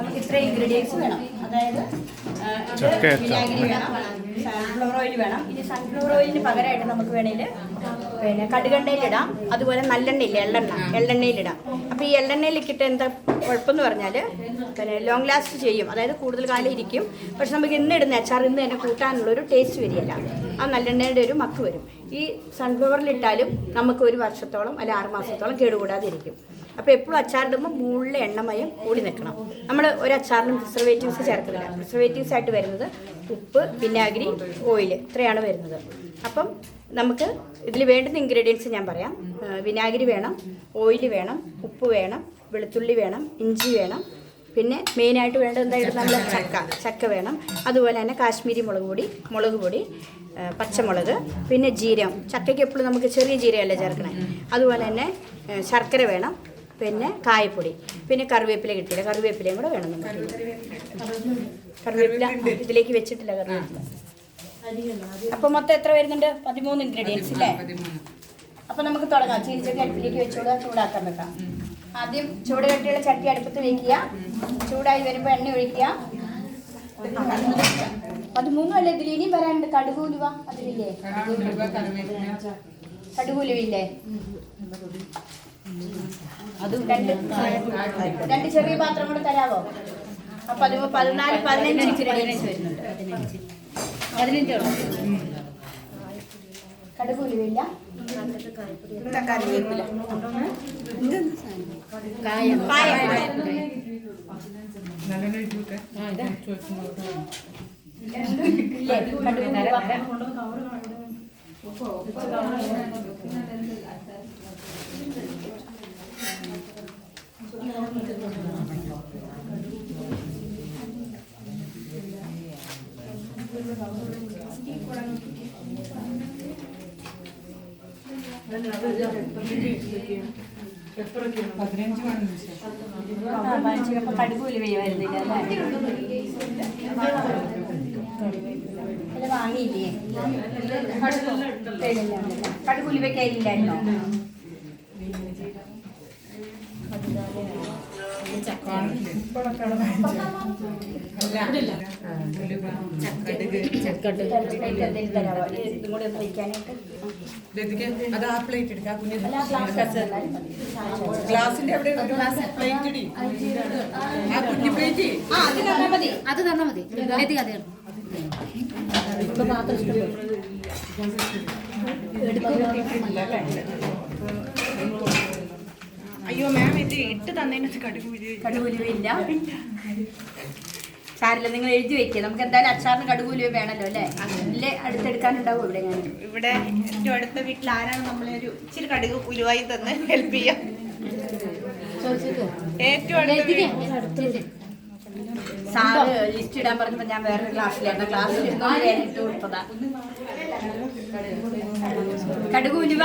നമുക്ക് ഇത്ര ഇൻഗ്രീഡിയൻസ് വേണം. അതായത്. വിനാഗിരി വേണം സൺഫ്ലവർ ഓയിൽ വേണം. ഇനി സൺഫ്ലവർ ഓയിലിന് പകരമായിട്ട് നമുക്ക് വേണമെങ്കിൽ പിന്നെ കടുകെണ്ണയിലിടാം അതുപോലെ നല്ലെണ്ണയില്ലേ എള്ളെണ്ണ എള്ളെണ്ണയിലിടാം അപ്പോൾ ഈ എള്ളെണ്ണയിലിട്ടിട്ട് എന്താ കുഴപ്പമെന്ന് പറഞ്ഞാൽ പിന്നെ ലോങ് ലാസ്റ്റ് ചെയ്യും. അതായത് കൂടുതൽ കാലം ഇരിക്കും. പക്ഷെ നമുക്ക് ഇന്ന് ഇടുന്ന അച്ചാർ ഇന്ന് തന്നെ കൂട്ടാനുള്ളൊരു ടേസ്റ്റ് വരികയില്ല. ആ നല്ലെണ്ണയുടെ ഒരു മക്ക് വരും. ഈ സൺഫ്ലവറിലിട്ടാലും നമുക്ക് ഒരു വർഷത്തോളം അല്ലെ ആറ് മാസത്തോളം കേടുകൂടാതെ ഇരിക്കും. അപ്പോൾ എപ്പോഴും അച്ചാറിടുമ്പോൾ മുകളിലെ എണ്ണമയം കൂടി നിൽക്കണം. നമ്മൾ ഒരു അച്ചാറിനും പ്രിസർവേറ്റീവ്സ് ചേർക്കുന്നില്ല. പ്രിസർവേറ്റീവ്സ് ആയിട്ട് വരുന്നത് ഉപ്പ് വിനാഗിരി ഓയിൽ ഇത്രയാണ് വരുന്നത്. അപ്പം നമുക്ക് ഇതിൽ വേണ്ടുന്ന ഇൻഗ്രീഡിയൻസ് ഞാൻ പറയാം. വിനാഗിരി വേണം ഓയിൽ വേണം ഉപ്പ് വേണം വെളുത്തുള്ളി വേണം ഇഞ്ചി വേണം. പിന്നെ മെയിനായിട്ട് വേണ്ടത് എന്തായിട്ട് നമ്മൾ ചക്ക ചക്ക വേണം. അതുപോലെ തന്നെ കാശ്മീരി മുളക് പൊടി മുളക് പൊടി പച്ചമുളക് പിന്നെ ജീരകം ചക്കയ്ക്ക് എപ്പോഴും നമുക്ക് ചെറിയ ജീരകമല്ലേ ചേർക്കണേ. അതുപോലെ തന്നെ ശർക്കര വേണം. പിന്നെ കായപ്പൊടി. പിന്നെ കറിവേപ്പില കിട്ടിയില്ല. കറിവേപ്പിലയും കൂടെ വേണം നമുക്ക്. കറിവേപ്പില ഇതിലേക്ക് വെച്ചിട്ടില്ല കറിവേപ്പില. അപ്പൊ മൊത്തം എത്ര വരുന്നുണ്ട്? പതിമൂന്ന് ഇൻഗ്രീഡിയൻസ് അല്ലേ അപ്പൊ നമുക്ക് തുടങ്ങാം. ചീരിച്ചൊക്കെ അടുപ്പിലേക്ക് വെച്ചോടുക ചൂടാക്കാൻ വെക്കാം. ആദ്യം ചൂട് കട്ടിയുള്ള ചട്ടി അടുപ്പത്ത് വെക്കുക. ചൂടായി വരുമ്പോൾ എണ്ണ ഒഴിക്കുക. പതിമൂന്നും അല്ലേ ഇതിൽ ഇനിയും വരാനുണ്ട്. കടുകൂലുവ അതിലില്ലേ? കടുകൂലുവില്ലേ അത് രണ്ട് രണ്ട് ചെറിയ പാത്രം കൂടെ തരാവോ? അപ്പൊ അത് പതിനാല് പതിനഞ്ച് ഇൻഗ്രീഡിയൻസ് വരുന്നുണ്ട്. പതിനഞ്ച് കടുകൂലില്ല കറിവേപ്പില. കായം. കായം. ഇല്ലേ കടുകൂലുവ ചിലപ്പോൾ കടുകൂൽ വരുന്നില്ല അല്ല വാങ്ങിയില്ലേ? കടുകൂലി വെക്കാനില്ലായിരുന്നോ അത് ആ പ്ലേറ്റ് എടുക്കാം കുഞ്ഞു ഗ്ലാസിന്റെ അവിടെ പ്ലേറ്റ് ഇടി ആ കുഞ്ഞു പ്ലേറ്റ് അത് തന്നാൽ മതി അത് തന്നാ മതി ലതിക അതെ അയ്യോ മാം ഇത് ഇട്ട് തന്നതിനകത്ത് കടുക് കടുകുലുവില്ല സാരില്ല നിങ്ങൾ എഴുതി വെക്കുക നമുക്ക് എന്തായാലും അച്ചാറിന് കടുകൂലി വേണമല്ലോ അല്ലേ? അല്ലേ? അടുത്തെടുക്കാനുണ്ടാവും ഇവിടെ ഞാൻ ഇവിടെ ഏറ്റവും അടുത്ത വീട്ടിൽ ആരാണ് നമ്മളെ ഒരു ഇച്ചിരി കടുക് ഉലുവായി തന്ന് ഹെൽപ്പ് ചെയ്യാം? ഏറ്റവും അടുത്ത സാറ് ലിസ്റ്റ് ഇടാൻ പറഞ്ഞപ്പോൾ ഞാൻ വേറൊരു ക്ലാസ്സിലായിരുന്നു ക്ലാസ്സിൽ ഇട്ട് കൊടുത്തതാ കടുകുലുവ